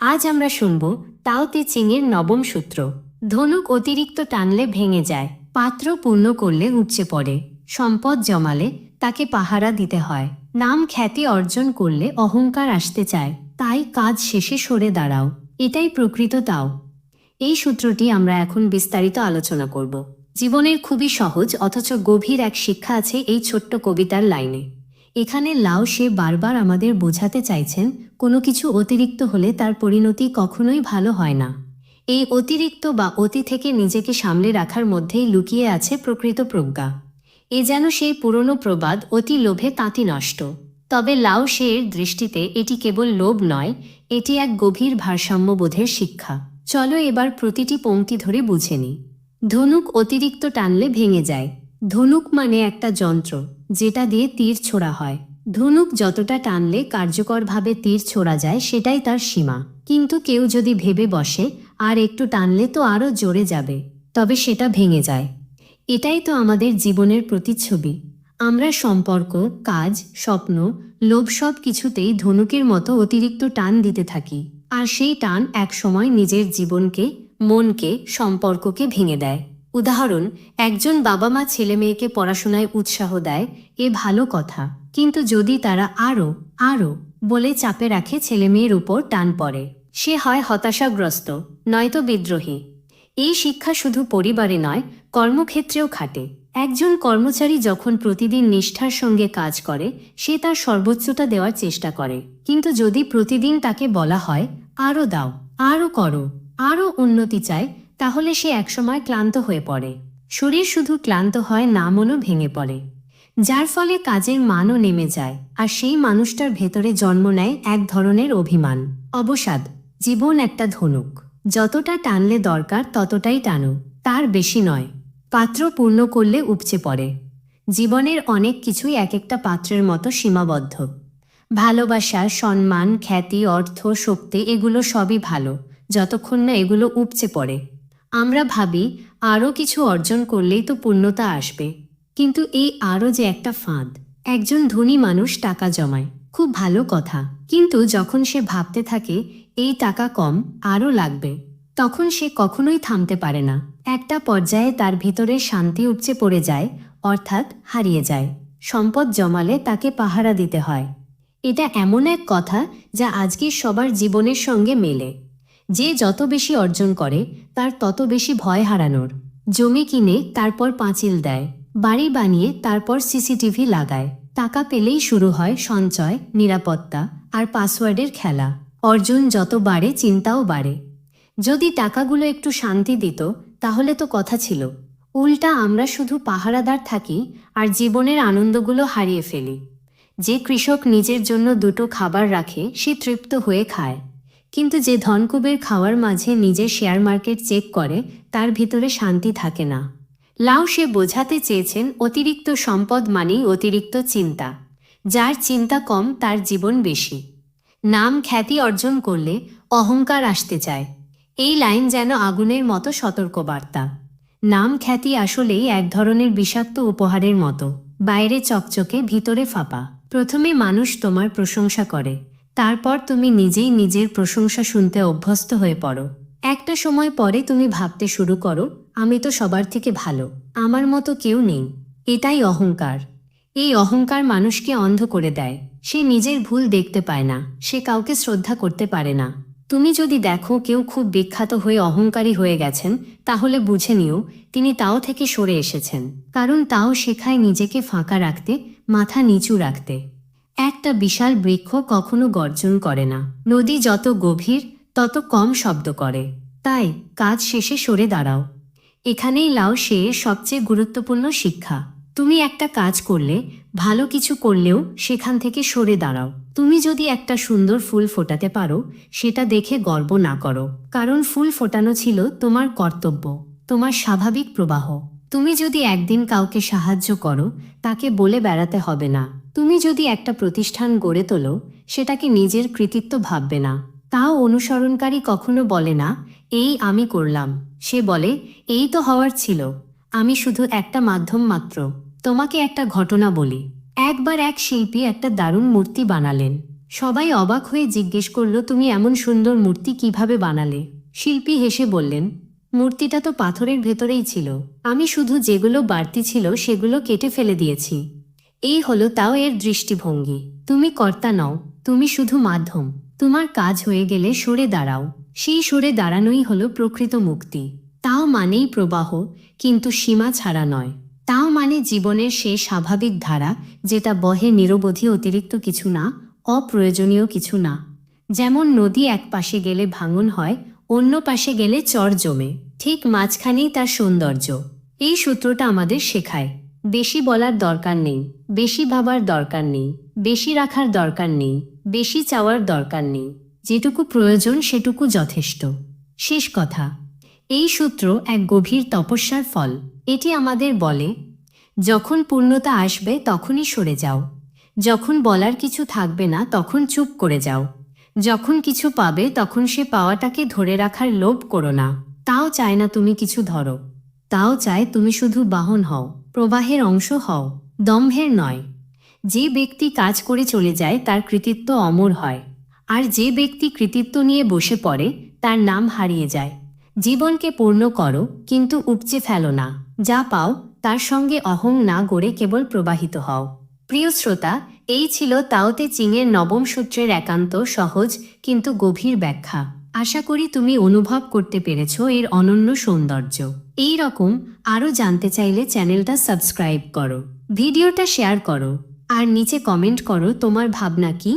আজ আমরা শুনব তাও তে চিংয়ের নবম সূত্র। ধনুক অতিরিক্ত টানলে ভেঙে যায়, পাত্র পূর্ণ করলে উপচে পড়ে, সম্পদ জমালে তাকে পাহারা দিতে হয়। নাম খ্যাতি অর্জন করলে অহংকার আসতে চায়, তাই কাজ শেষে সরে দাঁড়াও, এটাই প্রকৃত তাও। এই সূত্রটি আমরা এখন বিস্তারিত আলোচনা করব। জীবনের খুবই সহজ অথচ গভীর এক শিক্ষা আছে এই ছোট্ট কবিতার লাইনে। এখানে লাও সে বারবার আমাদের বোঝাতে চাইছেন, কোনো কিছু অতিরিক্ত হলে তার পরিণতি কখনোই ভালো হয় না। এই অতিরিক্ত বা অতি থেকে নিজেকে সামলে রাখার মধ্যেই লুকিয়ে আছে প্রকৃত প্রজ্ঞা। এ যেন সেই পুরনো প্রবাদ অতি লোভে তাঁতি নষ্ট। তবে লাও শের দৃষ্টিতে এটি কেবল লোভ নয়, এটি এক গভীর ভারসাম্যবোধের শিক্ষা। চলো এবার প্রতিটি পঙ্ক্তি ধরে বুঝে নিই। ধনুক অতিরিক্ত টানলে ভেঙে যায়। ধনুক মানে একটা যন্ত্র, যেটা দিয়ে তীর ছোড়া হয়। ধনুক যতটা টানলে কার্যকরভাবে তীর ছোড়া যায়, সেটাই তার সীমা। কিন্তু কেউ যদি ভেবে বসে, আর একটু টানলে তো আরও জোরে যাবে, তবে সেটা ভেঙে যায়। এটাই তো আমাদের জীবনের প্রতিচ্ছবি। আমরা সম্পর্ক, কাজ, স্বপ্ন, লোভ সব কিছুতেই ধনুকের মতো অতিরিক্ত টান দিতে থাকি। আর সেই টান এক সময় নিজের জীবনকে, মনকে, সম্পর্ককে ভেঙে দেয়। উদাহরণ, একজন বাবা মা ছেলে মেয়েকে পড়াশোনায় উৎসাহ দেয়, এ ভালো কথা। কিন্তু যদি তারা আরও আরও বলে চাপে রাখে ছেলে মেয়ের উপর টান পড়ে। সে হয় হতাশাগ্রস্ত, নয়তো বিদ্রোহী। এই শিক্ষা শুধু পরিবারে নয়, কর্মক্ষেত্রেও খাটে। একজন কর্মচারী যখন প্রতিদিন নিষ্ঠার সঙ্গে কাজ করে, সে তার সর্বোচ্চটা দেওয়ার চেষ্টা করে। কিন্তু যদি প্রতিদিন তাকে বলা হয় আরও দাও আরও করো আরও উন্নতি চাই তাহলে সে একসময় ক্লান্ত হয়ে পড়ে। শরীর শুধু ক্লান্ত হয় না মনও ভেঙে পড়ে। যার ফলে কাজের মানও নেমে যায়, আর সেই মানুষটার ভেতরে জন্ম নেয় এক ধরনের অভিমান। অবসাদ, জীবন একটা ধনুক। যতটা টানলে দরকার, ততটাই টানো। তার বেশি নয়। পাত্র পূর্ণ করলে উপচে পড়ে। জীবনের অনেক কিছুই এক একটা পাত্রের মতো সীমাবদ্ধ। ভালোবাসা, সম্মান, খ্যাতি, অর্থ, শক্তি, এগুলো সবই ভালো। যতক্ষণ না এগুলো উপচে পড়ে। আমরা ভাবি আরও কিছু অর্জন করলেই তো পূর্ণতা আসবে। কিন্তু এই আরও যে একটা ফাঁদ, একজন ধনী মানুষ টাকা জমায়, খুব ভালো কথা। কিন্তু যখন সে ভাবতে থাকে, এই টাকা কম আরও লাগবে, তখন সে কখনোই থামতে পারে না। একটা পর্যায়ে তার ভিতরে শান্তি উপচে পড়ে যায়, অর্থাৎ হারিয়ে যায়। সম্পদ জমালে তাকে পাহারা দিতে হয়। এটা এমন এক কথা যা আজকের সবার জীবনের সঙ্গে মেলে। যে যত বেশি অর্জন করে, তার তত বেশি ভয় হারানোর। জমি কিনে, তারপর পাঁচিল দেয়। বাড়ি বানিয়ে, তারপর সিসিটিভি লাগায়। টাকা পেলেই শুরু হয় সঞ্চয়, নিরাপত্তা আর পাসওয়ার্ডের খেলা। অর্জন যত বাড়ে, চিন্তাও বাড়ে। যদি টাকাগুলো একটু শান্তি দিত, তাহলে তো কথা ছিল। উল্টা আমরা শুধু পাহারাদার থাকি আর জীবনের আনন্দগুলো হারিয়ে ফেলি। যে কৃষক নিজের জন্য দুটো খাবার রাখে, সে তৃপ্ত হয়ে খায়। কিন্তু যে ধনকুবের খাওয়ার মাঝে নিজের শেয়ার মার্কেট চেক করে, তার ভিতরে শান্তি থাকে না। লাউ সে বোঝাতে চেয়েছেন অতিরিক্ত সম্পদ মানেই অতিরিক্ত চিন্তা। যার চিন্তা কম, তার জীবন বেশি। নাম খ্যাতি অর্জন করলে অহংকার আসতে চায়। এই লাইন যেন আগুনের মতো সতর্কবার্তা। নাম খ্যাতি আসলেই এক ধরনের বিষাক্ত উপহারের মতো। বাইরে চকচকে, ভিতরে ফাঁপা। প্রথমে মানুষ তোমার প্রশংসা করে। তারপর তুমি নিজেই নিজের প্রশংসা শুনতে অভ্যস্ত হয়ে পড়ো। একটা সময় পরে তুমি ভাবতে শুরু করো, আমি তো সবার থেকে ভালো, আমার মতো কেউ নেই। এটাই অহংকার। এই অহংকার মানুষকে অন্ধ করে দেয়। সে নিজের ভুল দেখতে পায় না, সে কাউকে শ্রদ্ধা করতে পারে না। তুমি যদি দেখো কেউ খুব বিখ্যাত হয়ে অহংকারী হয়ে গেছেন, তাহলে বুঝে নিও, তিনি তাও থেকে সরে এসেছেন। কারণ তাও শেখায় নিজেকে ফাঁকা রাখতে, মাথা নিচু রাখতে। একটা বিশাল বৃক্ষ কখনো গর্জন করে না। নদী যত গভীর, তত কম শব্দ করে। তাই, কাজ শেষে সরে দাঁড়াও। এখানেই লাও সে সবচেয়ে গুরুত্বপূর্ণ শিক্ষা। তুমি একটা কাজ করলে, ভালো কিছু করলেও সেখান থেকে সরে দাঁড়াও। তুমি যদি একটা সুন্দর ফুল ফোটাতে পারো, সেটা দেখে গর্ব না করো। কারণ ফুল ফোটানো ছিল তোমার কর্তব্য, তোমার স্বাভাবিক প্রবাহ। তুমি যদি একদিন কাউকে সাহায্য করো, তাকে বলে বেড়াতে হবে না। তুমি যদি একটা প্রতিষ্ঠান গড়ে তোলো, সেটাকে নিজের কৃতিত্ব ভাববে না। তাও অনুসরণকারী কখনো বলে না, এই আমি করলাম। সে বলে, এই তো হওয়ার ছিল। আমি শুধু একটা মাধ্যম মাত্র। তোমাকে একটা ঘটনা বলি। একবার এক শিল্পী একটা দারুণ মূর্তি বানালেন। সবাই অবাক হয়ে জিজ্ঞেস করল, তুমি এমন সুন্দর মূর্তি কীভাবে বানালে? শিল্পী হেসে বললেন, মূর্তিটা তো পাথরের ভেতরেই ছিল। আমি শুধু যেগুলো বাড়তি ছিল, সেগুলো কেটে ফেলে দিয়েছি। এই হলো তাও এর দৃষ্টিভঙ্গি। তুমি কর্তা নও, তুমি শুধু মাধ্যম। তোমার কাজ হয়ে গেলে সরে দাঁড়াও। সেই সরে দাঁড়ানোই হলো প্রকৃত মুক্তি। তাও মানেই প্রবাহ, কিন্তু সীমা ছাড়া নয়। তাও মানে জীবনের সেই স্বাভাবিক ধারা, যেটা বহে নিরবধি অতিরিক্ত কিছু না, অপ্রয়োজনীয় কিছু না। যেমন নদী এক পাশে গেলে ভাঙন হয়, অন্য পাশে গেলে চর জমে। ঠিক মাঝখানেই তার সৌন্দর্য। এই সূত্রটা আমাদের শেখায়। বেশি বলার দরকার নেই, বেশি ভাবার দরকার নেই, বেশি রাখার দরকার নেই, বেশি চাওয়ার দরকার নেই, যেটুকু প্রয়োজন সেটুকু যথেষ্ট। শেষ কথা, এই সূত্র এক গভীর তপস্যার ফল। এটি আমাদের বলে, যখন পূর্ণতা আসবে তখনই সরে যাও। যখন বলার কিছু থাকবে না তখন চুপ করে যাও। যখন কিছু পাবে তখন সে পাওয়াটাকে ধরে রাখার লোভ করো না। তাও চায় না তুমি কিছু ধরো। তাও চায় তুমি শুধু বাহন হও। প্রবাহের অংশ হও, দম্ভের নয়। যে ব্যক্তি কাজ করে চলে যায়, তার কৃতিত্ব অমর হয়। আর যে ব্যক্তি কৃতিত্ব নিয়ে বসে পড়ে, তার নাম হারিয়ে যায়। জীবনকে পূর্ণ করো, কিন্তু উপচে ফেলো না। যা পাও, তার সঙ্গে অহং না গড়ে কেবল প্রবাহিত হও। প্রিয় শ্রোতা, এই ছিল তাওতে চিংয়ের নবম সূত্রের একান্ত, সহজ, কিন্তু গভীর ব্যাখ্যা। আশা করি তুমি অনুভব করতে পেরেছ এর অনন্য সৌন্দর্য। এই রকম আরও জানতে চাইলে চ্যানেলটা সাবস্ক্রাইব করো, ভিডিওটা শেয়ার করো, আর নিচে কমেন্ট করো তোমার ভাবনা কি?